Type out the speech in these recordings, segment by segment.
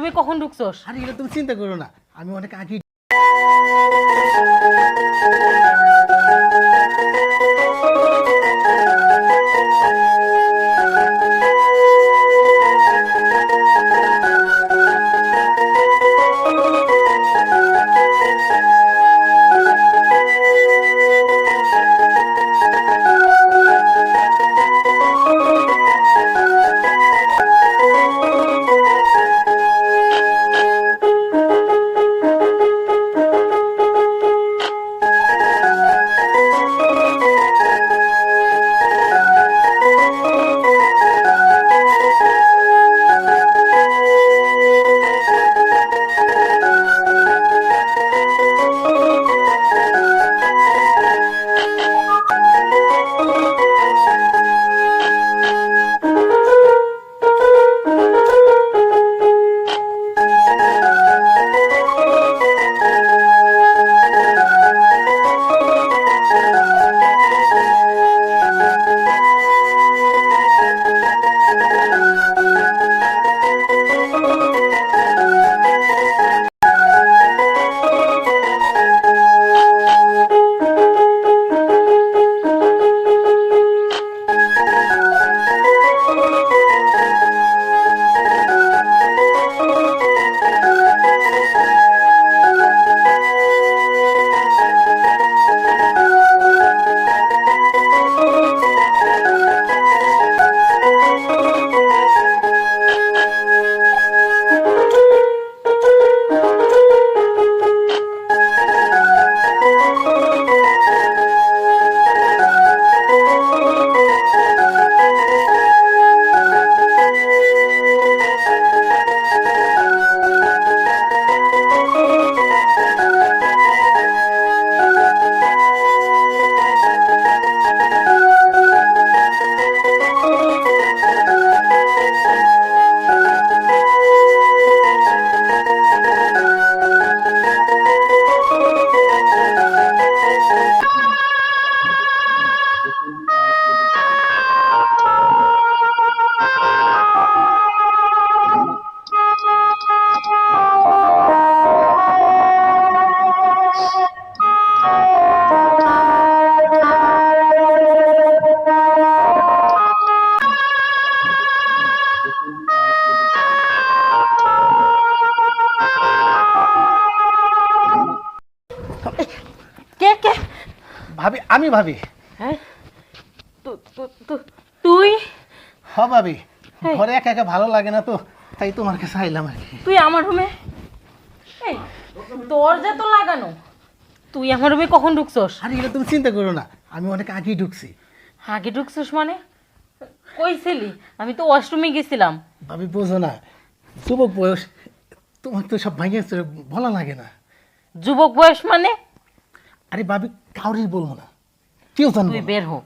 রুমে কখন ঢুকছোস? আরে এটা তুমি চিন্তা করো না। আমি অনেক আগে আমি ভাবি। হ্যাঁ? তুই? হ ভাবি। হেই। ঘরে একা একা ভালো লাগে না তো তাই তোমার কাছে আইলাম আর কি। তুই আমার রুমে? এই দরজা তো লাগানো। তুই আমার রুমে কখন ঢুকছোস? আরে এটা তুমি চিন্তা করো না আমি অনেক আগেই ঢুকছি। আগে ঢুকছোস মানে? কইছিলি আমি তো ওয়াশরুমে গেছিলাম। ভাবি বোঝো না যুবক বয়স তোমার তো সব ভাঙিয়ে চড়ে বলা লাগে না। যুবক বয়স মানে? আরে ভাবি কাউরি বলব না। কেউ জানব তুই না। বের হো।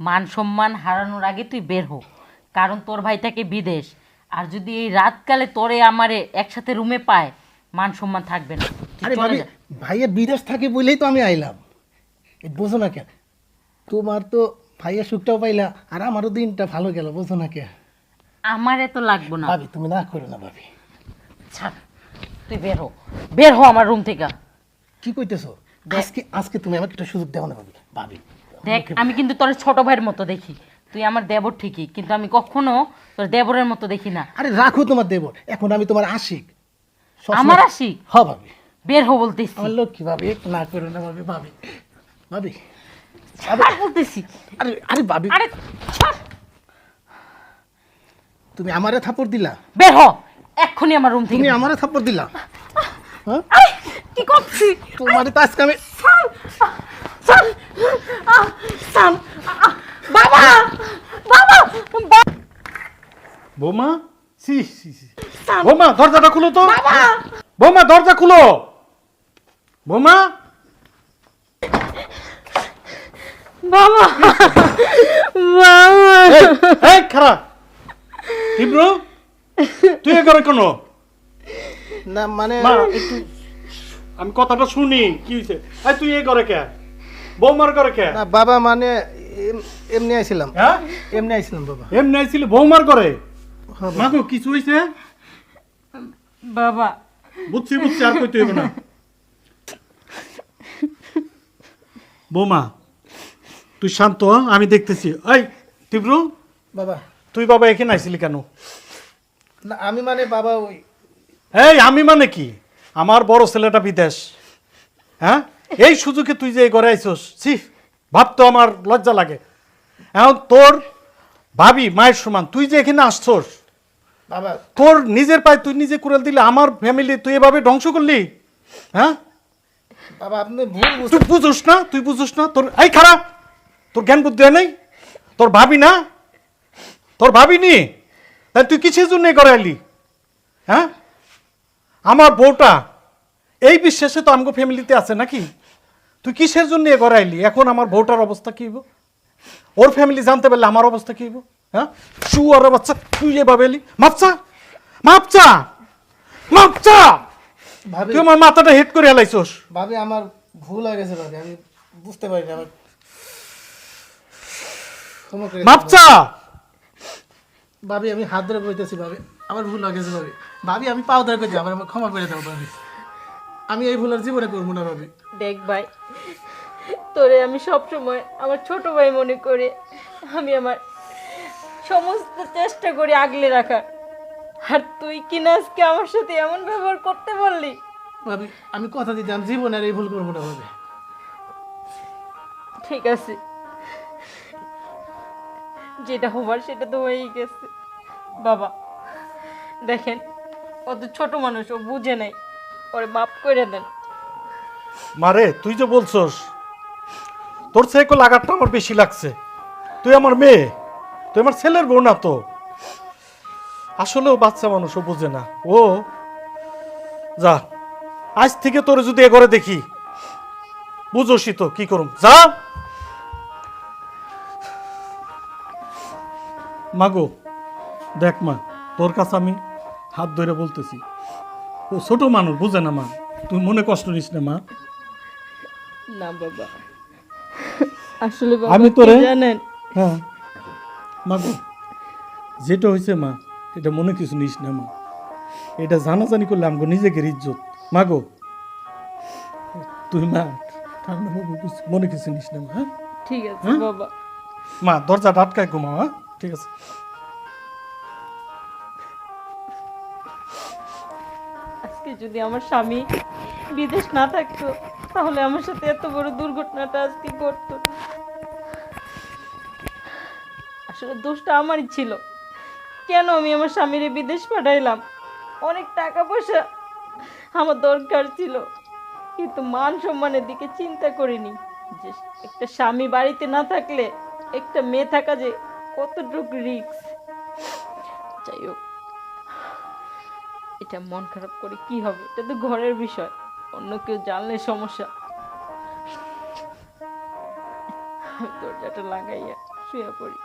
মান সম্মান হারানোর আগে তুই বের হো। কারণ তোর ভাই থাকে বিদেশ। আর যদি এই রাতকালে তোরে আমারে একসাথে রুমে পায় মান সম্মান থাকবে না। তুই আরে চলে ভাবি যা। ভাইয়া বিদেশ থাকে বলেই তো আমি আইলাম। বোঝো না কেন? তোমার তো ভাইয়া সুখটাও পাইলা আর আমারও দিনটা ভালো গেল বোঝো না কে আমার এত লাগবো না। ভাবি তুমি না করো না ভাবি। ছাড় তুই বের হো। বের হো আমার রুম থেকে। কি কইতেছো? আজকে আজকে তুমি আমাকে একটা সুযোগ দেও না ভাবি। ভাবি দেখ আমি কিন্তু তোর ছোট ভাইয়ের মতো দেখি। তুই আমার দেবর ঠিকই কিন্তু আমি কখনো তোর দেবরের মতো দেখি না। আরে রাখো তোমার দেব এখন আমি তোমার আশিক। আমার আশিক? হ ভাবি। বের হো বলতেছি। আমার লক্ষ্মী ভাবি না করো না ভাবি ভাবি। ভাবি বলতেছি। আরে আরে ভাবি। আরে তুমি আমারে থাপড় দিলা? বের হ এক্ষুনি আমার রুম থেকে তুমি আমারে থাপড় দিলা? হ্যাঁ? কি করছি তোমারে তো আজকে আমি সান আহ, বাবা বাবা বৌমা? C C C. সান বৌমা দরজাটা খুলো তো। বাবা। বৌমা দরজা খুলো। বৌমা? বাবা। বাবা। এই, এই খারা ইব্রু তুই এ করে কেন? না মানে একটু আমি কথাটা শুনি কি হয়েছে এই তুই এ করে কে? বৌমার করে কে? না বাবা মানে এম- এমনি আইছিলাম। হ্যাঁ? এমনি আইছিলাম বাবা। এমনি আইছিল বৌমার করে? হ্যাঁ। মাগো কিছু হয়েছে বাবা। বুঝছি বুঝছি আর কইতে হইব না। বৌমা তুই শান্ত হ, আমি দেখতেছি। এই তীব্র বাবা। তুই বাবা এখানে আইছিলি কেন? না আমি মানে বাবা ওই এই আমি মানে কি? আমার বড় ছেলেটা বিদেশ। হ্যাঁ? এই সুযোগে তুই যে ঘরে আইছস ছি ভাবতো আমার লজ্জা লাগে। এখন তোর ভাবি মায়ের সমান তুই যে এখানে আসছস বাবা। তোর নিজের পায়ে তুই নিজে কুড়াল দিলে আমার ফ্যামিলি তুই এভাবে ধ্বংস করলি? হ্যাঁ? বাবা আপনি ভুল তুই বুঝোস না তুই বুঝোস না তোর এই খারাপ তোর জ্ঞান বুদ্ধি হয় নাই? তোর ভাবি না? তোর ভাবি নি? তাই তুই কিসের জন্য আইলি? হ্যাঁ? আমার বউটা এই বিশ্বাসে তো আমগো ফ্যামিলিতে আছে নাকি? তুই কিসের জন্য এ আইলি এখন আমার বউটার অবস্থা কি হইব? ওর ফ্যামিলি জানতে পারলে আমার অবস্থা কি হইব? হ্যাঁ? শুয়ার বাচ্চা তুই এভাবে এলি? মাপচা! মাপচা! মাপচা! ভাবি তুই আমার মাথাটা হেড করে হেলাইছস। ভাবি আমার ভুল হয়ে গেছে ভাবি আমি বুঝতে পারিনি আমার ক্ষমা মাপচা! ভাবি আমি হাত ধরে কইতেছি ভাবি আমার ভুল হয়ে গেছে ভাবি। ভাবি আমি পাও ধরে কইছি আমার আমার ক্ষমা করে দাও ভাবি। আমি এই ভুল আর জীবনে করব না ভাবি দেখ ভাই তোরে আমি সব সময় আমার ছোট ভাই মনে করে। আমি আমার সমস্ত চেষ্টা করি আগলে রাখার। আর তুই কিনা আজকে আমার সাথে এমন ব্যবহার করতে বললি ভাবি আমি কথা দিতাম জীবনে আর এই ভুল করব না ভাবি ঠিক আছে। যেটা হবার সেটা তো হয়েই গেছে। বাবা দেখেন কত ছোট মানুষ ও বুঝে নাই। ওরে মাফ করে দেন। মারে, তুই যে বলছস, তোর থেকে লাগারটা আমার বেশি লাগছে। তুই আমার মেয়ে, তুই আমার ছেলের বউ না তো। আসলেও বাচ্চা মানুষ, ও বোঝে না। ও, যা, আজ থেকে তোর যদি এ ঘরে দেখি, বুঝোসই তো, কি করুম? যা। মাগো, দেখ মা, তোর কাছে আমি হাত ধরে বলতেছি। ও ছোট মানুষ বুঝে না মা? তুই মনে কষ্ট নিস না মা। না বাবা। আসলে বাবা আমি তোরে- জানেন? হ্যাঁ। মা গো যেটা হয়েছে মা এটা মনে কিছু নিস না মা। এটা জানাজানি করলে আমগো নিজেকে ইজ্জত। মা গো তুই মা ঠান্ডা বাবু মনে কিছু নিস না মা হ্যাঁ? ঠিক আছে হ্যাঁ? বাবা। মা দরজা আটকায় ঘুমাও হ্যাঁ? ঠিক আছে। আজকে যদি আমার স্বামী বিদেশ না থাকতো, তাহলে আমার সাথে এত বড় দুর্ঘটনাটা আজকে ঘটতো? আসলে দোষটা আমারই ছিল। কেন আমি আমার স্বামীরে বিদেশ পাঠাইলাম? অনেক টাকা পয়সা আমার দরকার ছিল। কিন্তু মান সম্মানের দিকে চিন্তা করিনি। যে একটা স্বামী বাড়িতে না থাকলে একটা মেয়ে থাকা যে কতটুকু রিস্ক যাই হোক এটা মন খারাপ করে কি হবে? এটা তো ঘরের বিষয়। অন্য কেউ জানলে সমস্যা। দরজাটা লাগাইয়া শুয়ে পড়ি।